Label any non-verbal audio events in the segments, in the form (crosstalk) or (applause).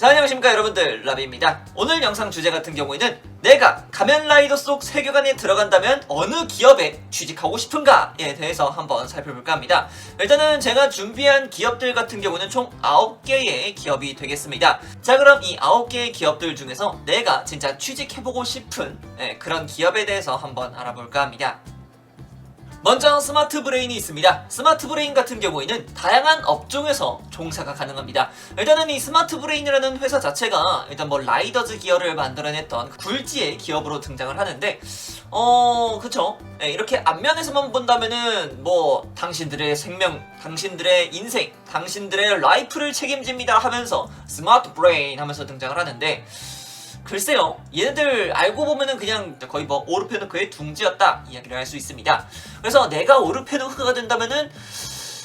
자 안녕하십니까 여러분들. 라비입니다. 오늘 영상 주제 같은 경우에는 내가 가면라이더 속 세계관에 들어간다면 어느 기업에 취직하고 싶은가에 대해서 한번 살펴볼까 합니다. 일단은 제가 준비한 기업들 같은 경우는 총 9개의 기업이 되겠습니다. 자 그럼 이 9개의 기업들 중에서 내가 진짜 취직해보고 싶은 예, 그런 기업에 대해서 한번 알아볼까 합니다 먼저 스마트 브레인이 있습니다. 스마트 브레인 같은 경우에는 다양한 업종에서 종사가 가능합니다. 일단은 이 스마트 브레인이라는 회사 자체가 일단 뭐 라이더즈 기어를 만들어냈던 굴지의 기업으로 등장을 하는데 어 그쵸 예, 이렇게 앞면에서만 본다면은 뭐 당신들의 생명, 당신들의 인생, 당신들의 라이프를 책임집니다 하면서 스마트 브레인 하면서 등장을 하는데 글쎄요 얘네들 알고 보면은 그냥 거의 뭐 오르페누크의 둥지였다 이야기를 할 수 있습니다. 그래서 내가 오르페누크가 된다면은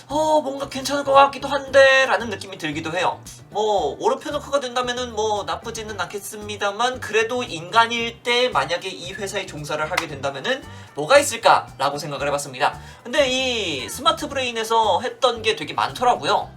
어 뭔가 괜찮을 것 같기도 한데 라는 느낌이 들기도 해요. 뭐 오르페누크가 된다면은 뭐 나쁘지는 않겠습니다만 그래도 인간일 때 만약에 이 회사에 종사를 하게 된다면은 뭐가 있을까 라고 생각을 해봤습니다. 근데 이 스마트 브레인에서 했던 게 되게 많더라고요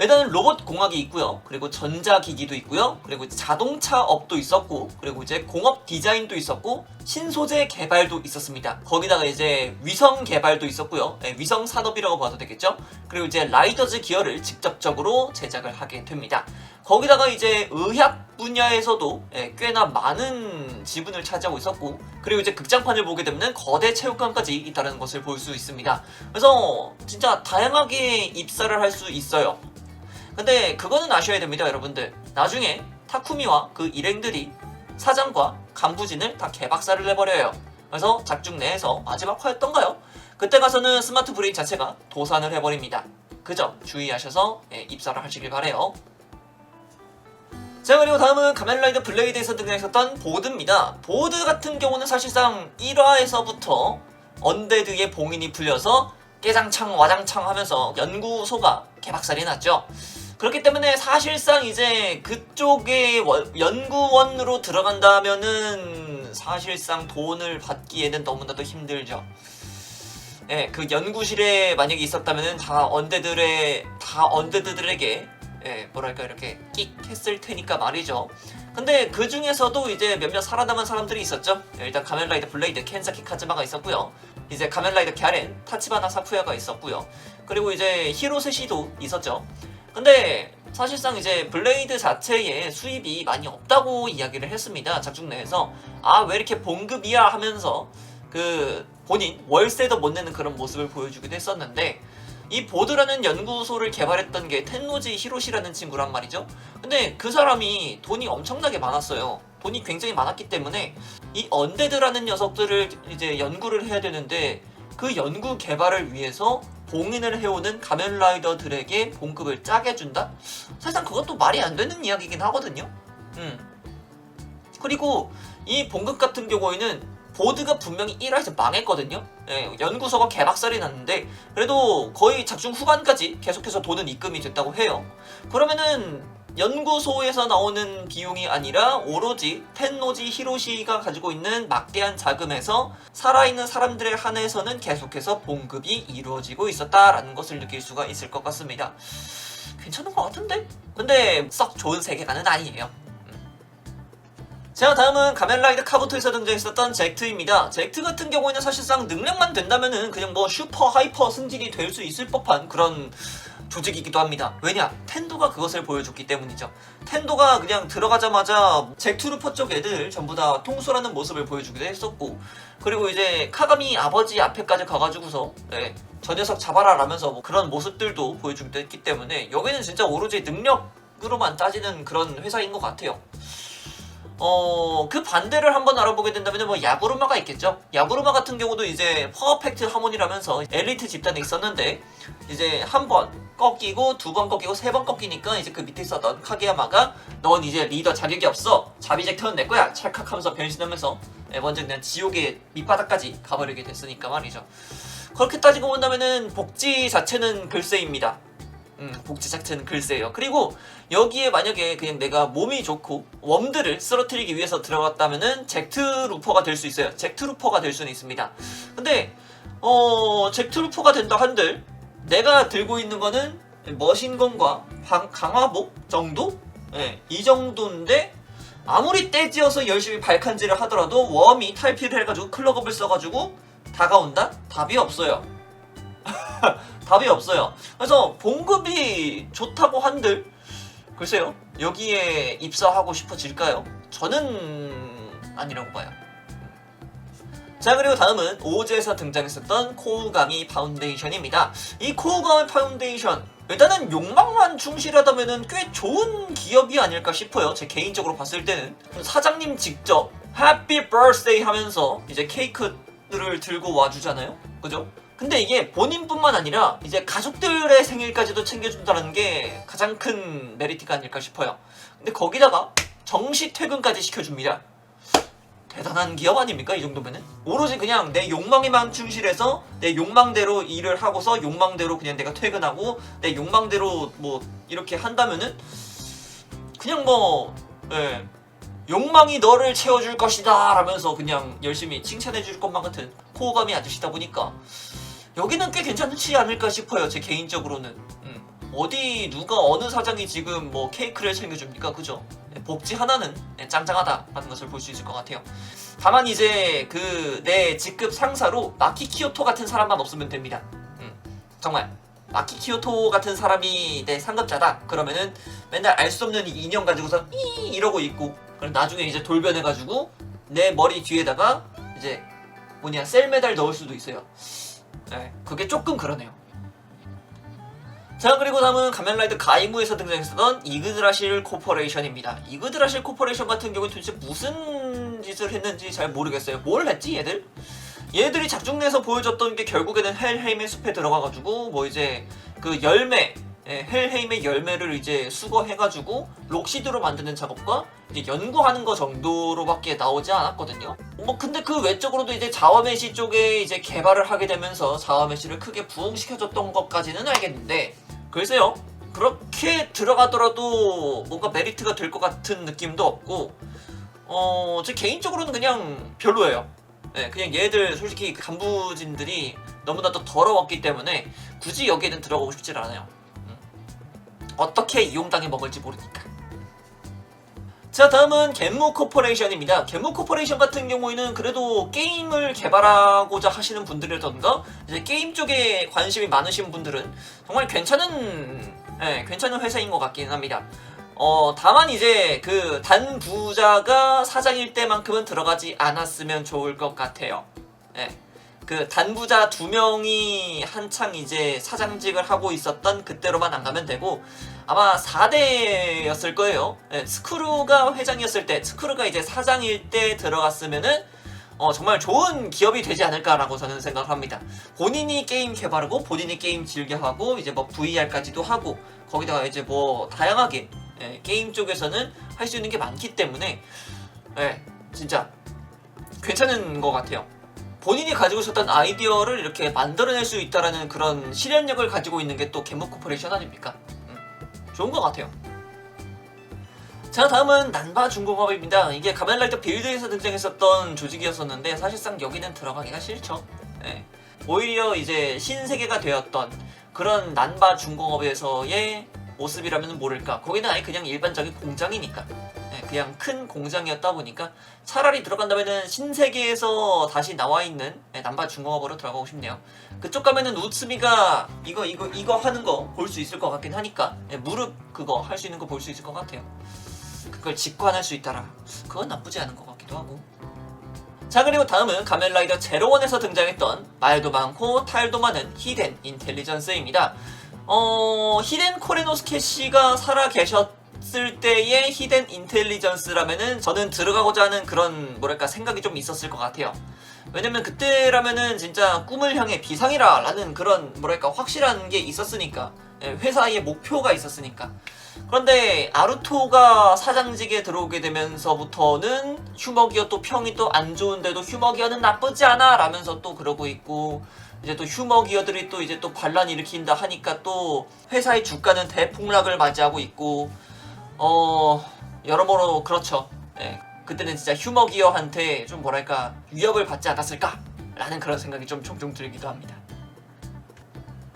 일단은 로봇 공학이 있고요. 그리고 전자기기도 있고요. 그리고 자동차 업도 있었고, 그리고 이제 공업 디자인도 있었고, 신소재 개발도 있었습니다. 거기다가 이제 위성 개발도 있었고요. 네, 위성 산업이라고 봐도 되겠죠. 그리고 이제 라이더즈 기어를 직접적으로 제작을 하게 됩니다. 거기다가 이제 의학 분야에서도 예, 꽤나 많은 지분을 차지하고 있었고, 그리고 이제 극장판을 보게 되면 거대 체육관까지 있다는 것을 볼 수 있습니다. 그래서 진짜 다양하게 입사를 할 수 있어요. 근데 그거는 아셔야 됩니다, 여러분들. 나중에 타쿠미와 그 일행들이 사장과 간부진을 다 개박살을 내버려요. 그래서 작중 내에서 마지막 화였던가요? 그때 가서는 스마트 브레인 자체가 도산을 해버립니다. 그죠? 주의하셔서 예, 입사를 하시길 바래요. 자 그리고 다음은 가면라이더 블레이드에서 등장했었던 보드입니다. 보드 같은 경우는 사실상 1화에서부터 언데드의 봉인이 풀려서 깨장창 와장창 하면서 연구소가 개박살이 났죠. 그렇기 때문에 사실상 이제 그쪽에 원- 연구원으로 들어간다면은 사실상 돈을 받기에는 너무나도 힘들죠. 예, 그 연구실에 만약에 있었다면은 다 언데드의 다 언데드들에게 예, 뭐랄까 이렇게 끽 했을 테니까 말이죠. 근데 그 중에서도 이제 몇몇 살아남은 사람들이 있었죠. 예, 일단 가면라이더 블레이드 켄사키 카즈마가 있었고요. 이제 가면라이더 갸렌 타치바나 사쿠야가 있었고요. 그리고 이제 히로세시도 있었죠. 근데 사실상 이제 블레이드 자체에 수입이 많이 없다고 이야기를 했습니다. 작중 내에서 아 왜 이렇게 봉급이야 하면서 그 본인 월세도 못 내는 그런 모습을 보여주기도 했었는데 이 보드라는 연구소를 개발했던 게 텐노지 히로시라는 친구란 말이죠. 근데 그 사람이 돈이 엄청나게 많았어요. 돈이 굉장히 많았기 때문에 이 언데드라는 녀석들을 이제 연구를 해야 되는데 그 연구 개발을 위해서 봉인을 해오는 가면라이더들에게 봉급을 짜게 준다? 사실상 그것도 말이 안 되는 이야기긴 하거든요. 음. 그리고 이 봉급 같은 경우에는 보드가 분명히 1화에서 망했거든요. 예, 연구소가 개박살이 났는데 그래도 거의 작중 후반까지 계속해서 돈은 입금이 됐다고 해요. 그러면은 연구소에서 나오는 비용이 아니라 오로지 텐노지 히로시가 가지고 있는 막대한 자금에서 살아있는 사람들에 한해서는 계속해서 봉급이 이루어지고 있었다라는 것을 느낄 수가 있을 것 같습니다. 괜찮은 것 같은데? 근데 썩 좋은 세계관은 아니에요. 자 다음은 가면라이더 카부토에서 등장했었던 젝트입니다. 젝트 같은 경우에는 사실상 능력만 된다면은 그냥 뭐 슈퍼 하이퍼 승진이 될 수 있을 법한 그런 조직이기도 합니다. 왜냐? 텐도가 그것을 보여줬기 때문이죠. 텐도가 그냥 들어가자마자 잭투루퍼 쪽 애들 전부 다 통솔하는 모습을 보여주기도 했었고 그리고 이제 카가미 아버지 앞에까지 가가지고서 네, 저 녀석 잡아라 라면서 뭐 그런 모습들도 보여주기도 했기 때문에 여기는 진짜 오로지 능력 으로만 따지는 그런 회사인 것 같아요. 어, 그 반대를 한번 알아보게 된다면 뭐 야구르마가 있겠죠. 야구르마 같은 경우도 이제 퍼펙트 하모니라면서 엘리트 집단에 있었는데 이제 한 번 꺾이고 두 번 꺾이고 세 번 꺾이니까 이제 그 밑에 있었던 카게야마가 넌 이제 리더 자격이 없어. 자비젝터는 내 거야. 찰칵하면서 변신하면서 예, 먼저 그냥 지옥의 밑바닥까지 가버리게 됐으니까 말이죠. 그렇게 따지고 본다면은 복지 자체는 글쎄입니다. 음, 복지 자체는 글쎄요. 그리고 여기에 만약에 그냥 내가 몸이 좋고 웜들을 쓰러뜨리기 위해서 들어갔다면은 잭트 루퍼가 될 수 있어요. 잭트 루퍼가 될 수는 있습니다. 근데 어 잭트 루퍼가 된다 한들 내가 들고 있는 거는 머신건과 방- 강화복 정도? 예, 이 정도인데 아무리 떼지어서 열심히 발칸질을 하더라도 웜이 탈피를 해가지고 클럭업을 써가지고 다가온다? 답이 없어요. (laughs) 답이 없어요. 그래서 봉급이 좋다고 한들 글쎄요 여기에 입사하고 싶어질까요? 저는 아니라고 봐요. 자 그리고 다음은 오즈에서 등장했었던 코우가미 파운데이션입니다. 이 코우가미 파운데이션 일단은 욕망만 충실하다면은 꽤 좋은 기업이 아닐까 싶어요. 제 개인적으로 봤을 때는 사장님 직접 해피 버스데이 하면서 이제 케이크를 들고 와주잖아요. 그죠? 근데 이게 본인뿐만 아니라 이제 가족들의 생일까지도 챙겨준다는 게 가장 큰 메리트가 아닐까 싶어요. 근데 거기다가 정시 퇴근까지 시켜줍니다. 대단한 기업 아닙니까 이 정도면은 오로지 그냥 내 욕망에만 충실해서 내 욕망대로 일을 하고서 욕망대로 그냥 내가 퇴근하고 내 욕망대로 뭐 이렇게 한다면은 그냥 뭐 예, 욕망이 너를 채워줄 것이다 라면서 그냥 열심히 칭찬해줄 것만 같은 호감이 아저씨다 보니까 여기는 꽤 괜찮지 않을까 싶어요 제 개인적으로는. 음. 어디 누가 어느 사장이 지금 뭐 케이크를 챙겨줍니까? 그죠? 예, 복지 하나는 예, 짱짱하다라는 것을 볼 수 있을 것 같아요. 다만 이제 그 내 직급 상사로 마키 키오토 같은 사람만 없으면 됩니다. 음, 정말. 마키 키오토 같은 사람이 내 상급자다. 그러면은 맨날 알 수 없는 인형 가지고서 이 이러고 있고 그럼 나중에 이제 돌변해가지고 내 머리 뒤에다가 이제 뭐냐 셀 메달 넣을 수도 있어요 네, 그게 조금 그러네요 자 그리고 다음은 가면라이드 가이무에서 등장했었던 이그드라실 코퍼레이션입니다. 이그드라실 코퍼레이션 같은 경우는 도대체 무슨 짓을 했는지 잘 모르겠어요. 뭘 했지 얘들? 얘들이 작중내에서 보여줬던 게 결국에는 헬헤임의 숲에 들어가가지고 뭐 이제 그 열매 예, 헬헤임의 열매를 이제 수거해가지고 록시드로 만드는 작업과 이제 연구하는 거 정도로밖에 나오지 않았거든요. 뭐 근데 그 외적으로도 이제 자와메시 쪽에 이제 개발을 하게 되면서 자와메시를 크게 부흥시켜줬던 것까지는 알겠는데 글쎄요. 그렇게 들어가더라도 뭔가 메리트가 될 것 같은 느낌도 없고 어, 제 개인적으로는 그냥 별로예요. 네, 그냥 얘들 솔직히 간부진들이 너무나도 더러웠기 때문에 굳이 여기에는 들어가고 싶질 않아요. 음. 어떻게 이용당해 먹을지 모르니까. 자 다음은 겐무 코퍼레이션입니다. 겐무 코퍼레이션 같은 경우에는 그래도 게임을 개발하고자 하시는 분들이라던가 이제 게임 쪽에 관심이 많으신 분들은 정말 괜찮은 예, 괜찮은 회사인 것 같긴 합니다. 어 다만 이제 그 단 부자가 사장일 때만큼은 들어가지 않았으면 좋을 것 같아요. 예. 그 단부자 두 명이 한창 이제 사장직을 하고 있었던 그때로만 안 가면 되고 아마 4대였을 거예요. 예, 스크루가 회장이었을 때, 스크루가 이제 사장일 때 들어갔으면은 어, 정말 좋은 기업이 되지 않을까라고 저는 생각을 합니다. 본인이 게임 개발하고 본인이 게임 즐겨하고 이제 뭐 VR까지도 하고 거기다가 이제 뭐 다양하게 예, 게임 쪽에서는 할 수 있는 게 많기 때문에 예, 진짜 괜찮은 것 같아요. 본인이 가지고 있었던 아이디어를 이렇게 만들어낼 수 있다라는 그런 실현력을 가지고 있는 게또 개목 코퍼레이션 아닙니까? 음, 좋은 것 같아요. 자 다음은 난바 중공업입니다. 이게 가면라이트 빌드에서 등장했었던 조직이었었는데 사실상 여기는 들어가기가 싫죠. 예. 오히려 이제 신세계가 되었던 그런 난바 중공업에서의 모습이라면 모를까. 거기는 아예 그냥 일반적인 공장이니까. 예, 그냥 큰 공장이었다 보니까 차라리 들어간다면은 신세계에서 다시 나와 있는 예, 남바 중공업으로 들어가고 싶네요. 그쪽 가면은 우츠미가 이거 이거 이거 하는 거 볼 수 있을 것 같긴 하니까 예, 무릎 그거 할 수 있는 거 볼 수 있을 것 같아요. 그걸 직관할 수 있다라. 그건 나쁘지 않은 것 같기도 하고. 자 그리고 다음은 가면라이더 제로원에서 등장했던 말도 많고 탈도 많은 히덴 인텔리전스입니다. 어 히덴 코레노스케 씨가 살아 계셨 을 때의 히덴 인텔리전스라면은 저는 들어가고자 하는 그런 뭐랄까 생각이 좀 있었을 것 같아요. 왜냐면 그때라면은 진짜 꿈을 향해 비상이라 라는 그런 뭐랄까 확실한 게 있었으니까 예, 회사의 목표가 있었으니까 그런데 아루토가 사장직에 들어오게 되면서부터는 휴머기어 또 평이 또 안 좋은데도 휴머기어는 나쁘지 않아 라면서 또 그러고 있고 이제 또 휴머기어들이 또 이제 또 반란 일으킨다 하니까 또 회사의 주가는 대폭락을 맞이하고 있고 어 여러모로 그렇죠 예, 그때는 진짜 휴머 기어한테 좀 뭐랄까 위협을 받지 않았을까 라는 그런 생각이 좀 종종 들기도 합니다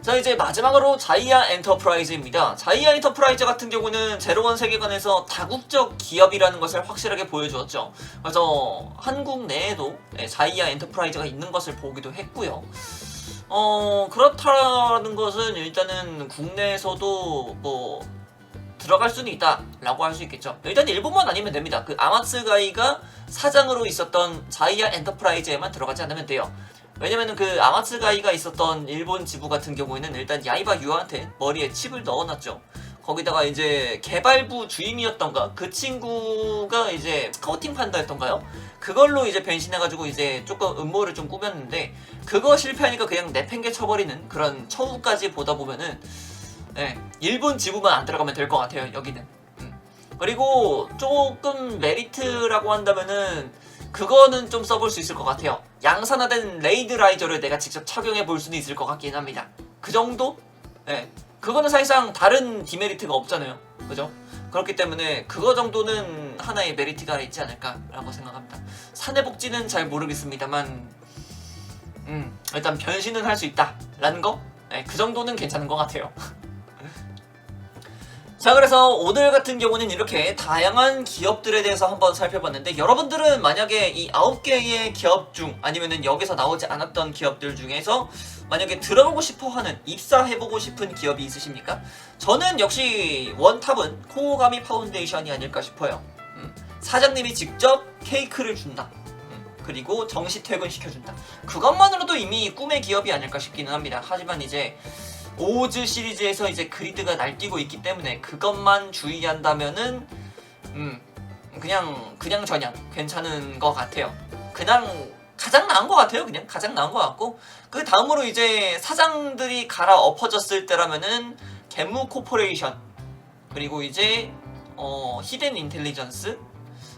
자 이제 마지막으로 자이아 엔터프라이즈입니다. 자이아 엔터프라이즈 같은 경우는 제로원 세계관에서 다국적 기업이라는 것을 확실하게 보여주었죠. 그래서 한국 내에도 네, 자이아 엔터프라이즈가 있는 것을 보기도 했고요. 어 그렇다는 것은 일단은 국내에서도 뭐 들어갈 수는 있다라고 할 수 있겠죠. 일단 일본만 아니면 됩니다. 그 아마츠가이가 사장으로 있었던 자이아 엔터프라이즈에만 들어가지 않으면 돼요. 왜냐면은 그 아마츠가이가 있었던 일본 지부 같은 경우에는 일단 야이바 유한테 머리에 칩을 넣어놨죠. 거기다가 이제 개발부 주임이었던가 그 친구가 이제 스카우팅 판다였던가요? 그걸로 이제 변신해가지고 이제 조금 음모를 좀 꾸몄는데 그거 실패하니까 그냥 내팽개 쳐버리는 그런 처우까지 보다 보면은 네, 일본 지부만 안 들어가면 될 것 같아요 여기는. 음. 그리고 조금 메리트라고 한다면은 그거는 좀 써볼 수 있을 것 같아요. 양산화된 레이드 라이저를 내가 직접 착용해 볼 수는 있을 것 같긴 합니다. 그 정도? 네. 그거는 사실상 다른 디메리트가 없잖아요. 그죠? 그렇기 때문에 그거 정도는 하나의 메리트가 있지 않을까라고 생각합니다. 사내 복지는 잘 모르겠습니다만, 음, 일단 변신은 할 수 있다라는 거, 네, 그 정도는 괜찮은 것 같아요. (laughs) 자 그래서 오늘 같은 경우는 이렇게 다양한 기업들에 대해서 한번 살펴봤는데 여러분들은 만약에 이 9개의 기업 중 아니면은 여기서 나오지 않았던 기업들 중에서 만약에 들어가고 싶어 하는 입사해보고 싶은 기업이 있으십니까? 저는 역시 원탑은 코오가미 파운데이션이 아닐까 싶어요. 음, 사장님이 직접 케이크를 준다. 음, 그리고 정시 퇴근시켜준다. 그것만으로도 이미 꿈의 기업이 아닐까 싶기는 합니다. 하지만 이제 오즈 시리즈에서 이제 그리드가 날뛰고 있기 때문에 그것만 주의한다면은 음 그냥 그냥 저냥 괜찮은 것 같아요. 그냥 가장 나은 것 같아요. 그냥 가장 나은 것 같고 그 다음으로 이제 사장들이 갈아 엎어졌을 때라면은 개무 코퍼레이션 그리고 이제 어 히든 인텔리전스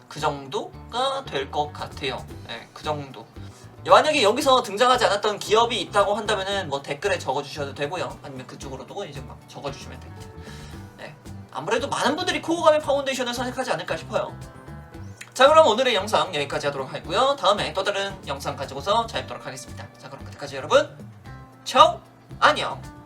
그 정도가 될 것 같아요. 네, 그 정도. 만약에 여기서 등장하지 않았던 기업이 있다고 한다면은 뭐 댓글에 적어주셔도 되고요. 아니면 그쪽으로도 이제 막 적어주시면 됩니다. 네. 아무래도 많은 분들이 코오가미 파운데이션을 선택하지 않을까 싶어요. 자 그럼 오늘의 영상 여기까지 하도록 하고요. 다음에 또 다른 영상 가지고서 찾아뵙도록 하겠습니다. 자 그럼 그때까지 여러분, 청 안녕.